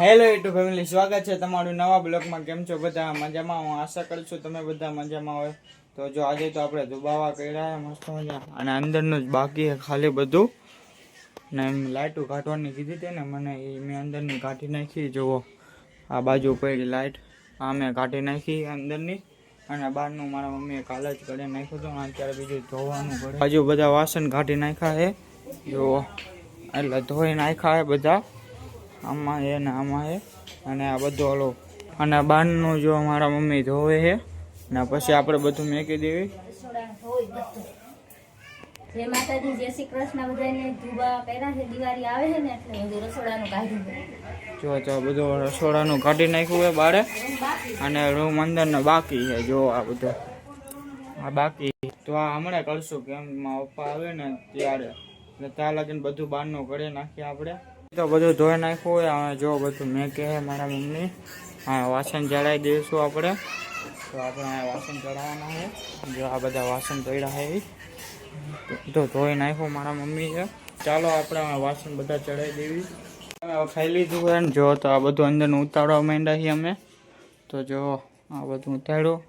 Hello YouTube family સ્વાગત છે તમારું નવા બ્લોગમાં. કેમ છો બધા? મજામાં? હું આશા કરું છું તમે બધા મજામાં હોય. તો જો આજે તો આપણે દુબાવા કર્યા મસ્ત મજા. અને અંદરનું જ બાકી ખાલી બધું. ને એમ લાઇટો કાઢવાની કીધી હતી ને મને, એ મેં અંદરની કાઢી નાખી. જુઓ, આ બાજુ પડી લાઇટ આ મેં કાઢી નાખી અંદરની. અને બહારનું મારા મમ્મીએ કાલે જ કરી નાખ્યું હતું. અત્યારે બીજું ધોવાનું પડે. બાજુ બધા વાસણ કાઢી નાખ્યા છે. જુઓ, એટલે ધોઈ નાખ્યા છે બધા. આમાં એ ને આમાં એ અને આ બધું હલો. અને બહારનું જો મારા મમ્મી ધોવે છે ને પછી આપણે બધું મેકી દેવી. રસોડાનું હોય બધું જય માતાજી જય શ્રી કૃષ્ણ. બધાને ધુબા કર્યા છે દિવાળી આવે છે ને એટલે બધું રસોડાનું કાઢ્યું જો તો બધું રસોડાનું કાઢી નાખ્યું છે બારે. અને રૂમ અંદરનો બાકી છે જો આ બધું. આ બાકી. તો આ હમણાં કરશું કેમ પપ્પા આવે ને ત્યારે. એટલે ત્યાં લગીને બધું બહારનું કરી નાખીએ આપણે. તો બધું ધોઈ નાખ્યું હોય, હવે જો બધું મેં કહે મારા મમ્મી. હા વાસણ ચડાવી દઈશું આપણે. તો આપણે વાસણ ચડાવવાના છે જો આ બધા વાસણ પડ્યા છે તો ધોઈ નાખ્યું મારા મમ્મી છે ચાલો આપણે વાસણ બધા ચડાવી દેવી. હવે ખાઈ લીધું હોય ને. જો તો આ બધું અંદરનું ઉતારવા માંડ્યા છીએ અમે. તો જો આ બધું ઉતાર્યું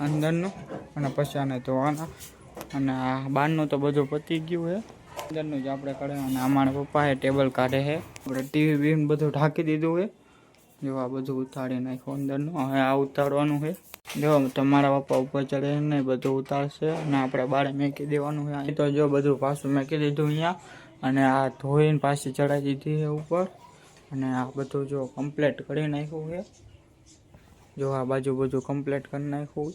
અંદરનું. અને પછી આને ધોવાના. અને આ બહારનું તો બધું પતી ગયું છે અંદરનું જ આપણે કાઢે અને અમારા પપ્પાએ ટેબલ કાઢે છે. આપણે ટીવી બીવી બધું ઢાંકી દીધું છે. જો આ બધું ઉતારી નાખ્યું અંદરનું. હવે આ ઉતારવાનું છે. જો તમારા પપ્પા ઉપર ચડે ને બધું ઉતારશે અને આપણે બારે મેકી દેવાનું છે. અહીં તો જો બધું પાછું મેકી દીધું અહીંયા. અને આ ધોઈને પાછી ચડાવી દીધી છે ઉપર. અને આ બધું જો કમ્પ્લીટ કરી નાખ્યું છે. જો આ બાજુ બધું કમ્પ્લીટ કરી નાખ્યું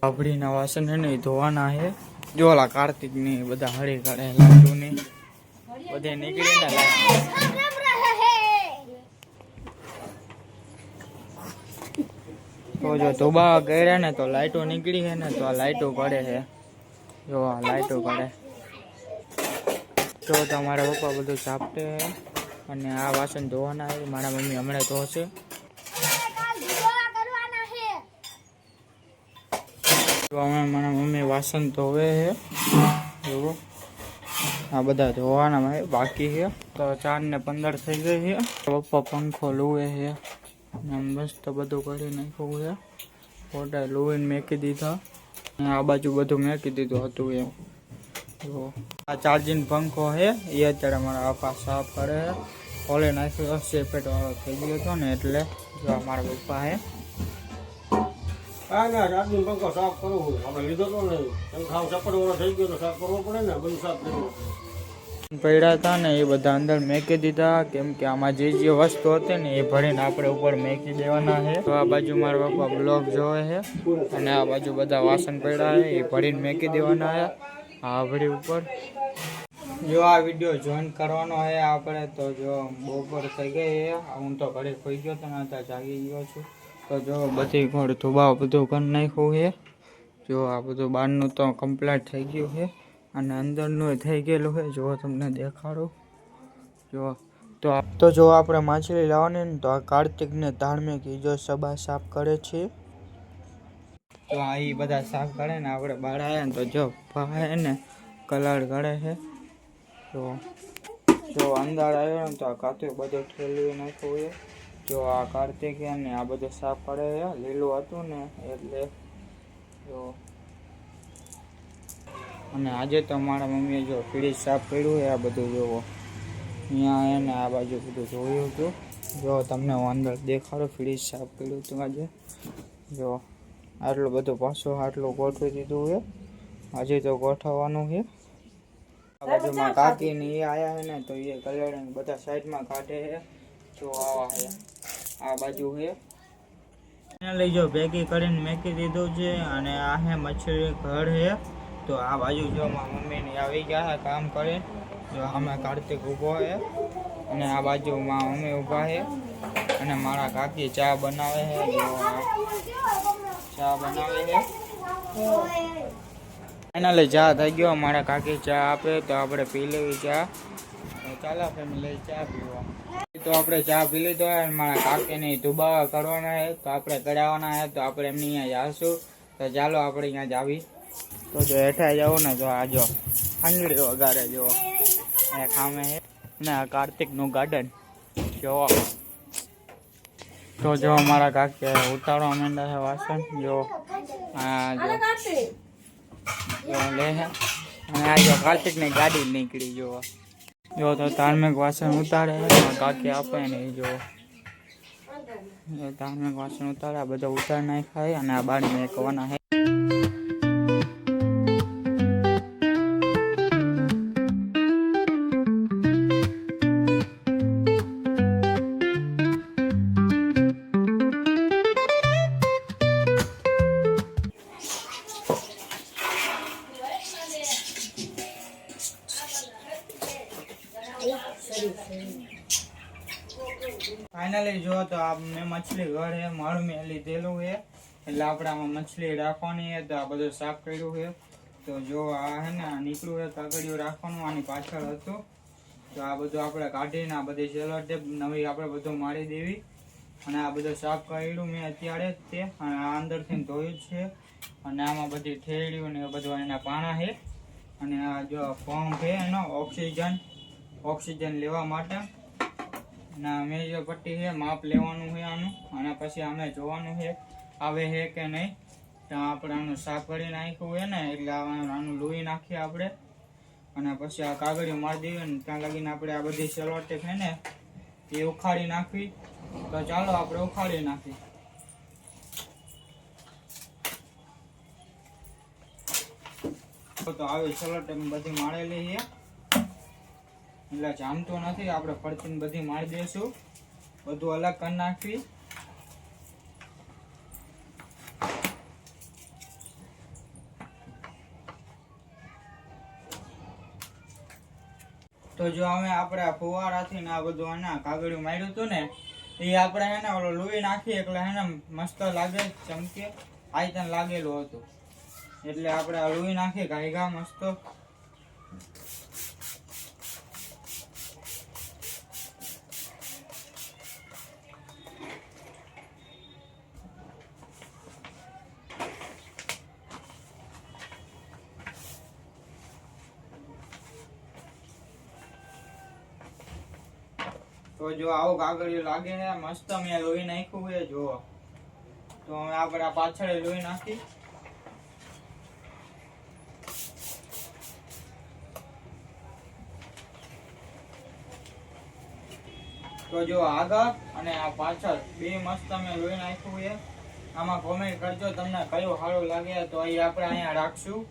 ભાભડીના વાસણ છે ને એ ધોવાના છે. જો ઓલા કાર્તિકની બધા હળી કાઢે લાડુની બધે નીકળી ના તો જો ધોબા કર્યા ને તો લાઈટો નીકળી છે ને તો આ લાઈટો પડે છે. જો આ લાઈટો પડે. તો તમારા પપ્પા બધું સાપટે છે અને આ વાસણ ધોવાના છે. મારા મમ્મી હમણાં ધોશે. તો હમણાં મારા મમ્મી વાસણ ધોવે છે. જુઓ. આ બધા ધોવાના ભાઈ, બાકી છે. તો ચાર ને પંદર થઈ ગઈ છે. પપ્પા પંખો લુએ છે. મસ્ત બધું કરી નાખ્યું છે. ફોટા લુઈને મેકી દીધા. આ બાજુ બધું મેકી દીધું હતું એમ. જુઓ આ ચાર્જિંગ પંખો છે. એ અત્યારે મારા આપા સાફ કરે ખોલી નાખ્યો સેપેટ વાળો થઈ ગયો હતો ને એટલે જો આ મારા પપ્પા છે. પડ્યા હતા ને, એ બધા અંદર મેકી દીધા. કેમ કે આમાં જે જે વસ્તુ હતી ને, એ ભરીને આપણે ઉપર મેકી દેવાના છે. તો આ બાજુ મારા પપ્પા બ્લોગ જોવે છે. અને આ બાજુ બધા વાસણ પડ્યા છે, એ ભરીને મેકી દેવાના છે. આ ભરી ઉપર. જો આ વીડિયો જોઈન કરવાનો છે આપણે, તો જો બપોર થઈ ગઈ હું તો ઘરે ખોઈ ગયો તો, ને જાગી ગયો છું. તો જો બધી ઘર ધોબા બધું કરી નાખ્યું છે. જો આ બધું બહારનું તો કમ્પ્લીટ થઈ ગયું છે. અને અંદરનું થઈ ગયેલું છે. જો તમને દેખાડું. જો તો તો જો આપણે માછલી લાવવાની ને તો આ કાર્તિકને ધાર્મિક ઈજો સભા સાફ કરે છે. તો આ એ બધા સાફ કરે ને આપણે બહાર આવ્યા ને તો જો ભાઈ ને કલર કરે છે. તો જો અંદર આવ્યો ને તો આ કાતું બધું ઠેલવી નાખ્યું છે. જો આ કાર્તિક છે ને આ બધું સાફ કરે છે. લીલું હતું ને એટલે જો. અને આજે તો મારા મમ્મીએ જો ફ્રીજ સાફ કર્યું આ બધું જોવો. અહીંયા એને આ બાજુ બધું જોયું હતું. જો તમને હું અંદર દેખાડો ફ્રીજ સાફ કર્યું હતું આજે. જો આટલું બધું પાછું આટલું ગોઠવી દીધું છે. આજે તો ગોઠવવાનું છે. આ બાજુમાં કાકી ને એ આવ્યા છે ને તો એ કલર બધા સાઈડમાં કાઢે છે. જો આવા છે. આ બાજુ છે લઈ જો ભેગી કરીને મેકી દીધું છે અને આ હે મચ્છરી ઘર છે તો આ બાજુ જો મારા મમ્મીની આવી ગયા છે કામ કરે. જો અમે કાર્તિક ઊભો છે અને આ બાજુ મારા મમ્મી ઊભા છે અને મારા કાકી ચા બનાવે છે ચા બનાવે છે ફાઇનલી ચા થઈ ગયો, મારા કાકી ચા આપે તો આપણે પી લેવી ચા. ચાલો ફેમિલી ચા પીવા. તો આપણે ચા પી લીધો અને મારા કાકીને ધુબાવા કરવાના છે તો આપણે કરાવવાના છે તો આપણે એમની અહીંયા જાશું. તો ચાલો આપણે અહીંયા જાવી તો જો હેઠા જાવ ને તો આ જો આંગળી વગાડે જુઓ. એ ખામે છે. ને આ કાર્તિકનું ગાર્ડન જો. તો જો મારા કાકી ઉતારવા માંડ્યા છે વાસણ. જો. આ જો. લે અને આ જો કાર્તિકની ગાડી નીકળી જો જો તો ધાર્મિક વાસણ ઉતારે કાકી આપે ને જો. ધાર્મિક વાસણ ઉતારે, આ બધા ઉતાર નાખાય અને આ બાળીને મેકવાના છે. ફાઇનલી તો મેં મછલી ઘર હે, મારું મેં લીધેલું છે એટલે આપણે આમાં મછલી રાખવાની છે તો આ બધું સાફ કર્યું છે તો જો આ હે ને, આ નીકળ્યું છે કાગળિયું રાખવાનું, આની પાછળ હતું. તો આ બધું આપણે કાઢીને, આ બધી સેલો ટેપ નવી આપણે બધું મારી દેવી. અને આ બધું સાફ કર્યું મેં અત્યારે જ તે. અને આ અંદરથી ધોયું છે. અને આમાં બધી ઠેરડ્યું ને બધું એના પાણા છે અને આ જો પંપ છે એનો ઓક્સિજન ઓક્સિજન લેવા માટે. અને અમે જે પટ્ટી છે, માપ લેવાનું છે આનું. અને પછી અમે જોવાનું છે, આવે છે કે નહીં. ત્યાં આપણે આનું શાક કરી નાખ્યું હોય ને, એટલે આનું લોહી નાખીએ આપણે. અને પછી આ કાગળિયું મારી દઈએ ને ત્યાં લગીને આપણે આ બધી સલવટે છે ને, એ ઉખાડી નાખવી. તો ચાલો આપણે ઉખાડી નાખી તો આવી સેલોટે બધી માળેલી છે. એટલે જામતો નથી, આપણે ફરતીને બધી મારી દઈશું. બધું અલગ કરી નાખવી. તો જો અમે આપણે ફુવારાથી ને આ બધું આના કાગળિયું માર્યું હતું ને એ આપણે હે ને ઓલો લોહી નાખીએ એટલે હે ને મસ્ત લાગે, ચમકે. આયતન લાગેલું હતું. એટલે આપણે આ લોહી નાખીએ, ગાયગા મસ્ત. તો જો આવું કાગળિયું લાગે છે મસ્ત મેં લોહી નાખ્યું છે, જો. તો હવે આપણે આ પાછળ લોહી નાખી. તો જો આગળ અને આ પાછળ બે મસ્ત અમે લોહી નાખ્યું છે. આમાં કોમેન્ટ કરજો તમને કયું સારું લાગે, તો અહીં આપણે અહીંયા રાખશું.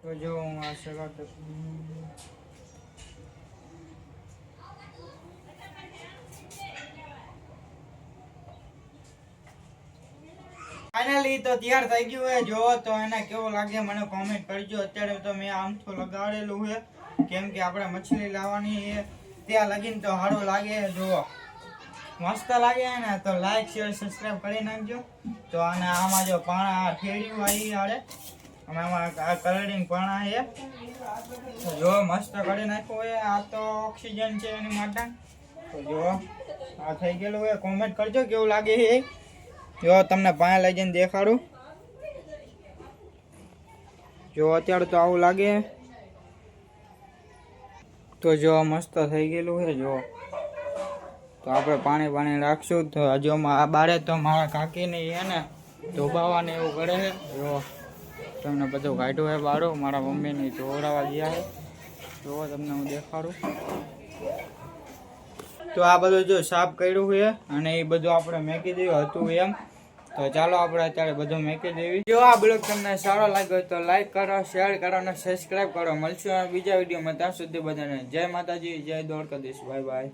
તો જો હું આ સગા ફાઇનલી તો તૈયાર થઈ ગયું છે જો તો એને કેવું લાગે મને કોમેન્ટ કરજો. અત્યારે તો મેં આમ તો લગાડેલું છે કેમ કે આપણે મછલી લાવવાની છે ત્યાં લગીને તો સારું લાગે જુઓ. મસ્ત લાગે ને. તો લાઈક શેર સબસ્ક્રાઈબ કરી નાખજો. તો અને આમાં જો પાણા ઠેડ્યું આવી આડે અને આમાં આ કલરિંગ પાણા છે જો મસ્ત કરી નાખ્યું હોય આ તો ઓક્સિજન છે એની માટે. તો જો આ થઈ ગયેલું હોય કોમેન્ટ કરજો કેવું લાગે છે. જો, તમને પાસે લઈ જઈને દેખાડું. જો, અત્યારે તો આવું લાગે. તો જો, મસ્ત થઈ ગયેલું છે, જો. તો આપણે પાણી પાણી રાખશું. તો હજુ આ બારે તો મારા કાકીને છે ને ધોબાવાને એવું કરે છે. જો, તમને બધું કાઢ્યું છે બારો. મારા મમ્મીને ધોવડાવવા ગયા છે. જો, તમને હું દેખાડું. તો આ બધું જો સાફ કર્યું છે અને એ બધું આપણે મેકી દીધું હતું એમ. તો ચાલો આપણે અત્યારે બધું મેકી દેવી. જો આ બ્લોગ તમને સારો લાગ્યો તો લાઈક કરો શેર કરો અને સબસ્ક્રાઈબ કરો. મળશું બીજા વિડીયોમાં. ત્યાં સુધી બધાને જય માતાજી, જય દ્વારકાધીશ. Bye bye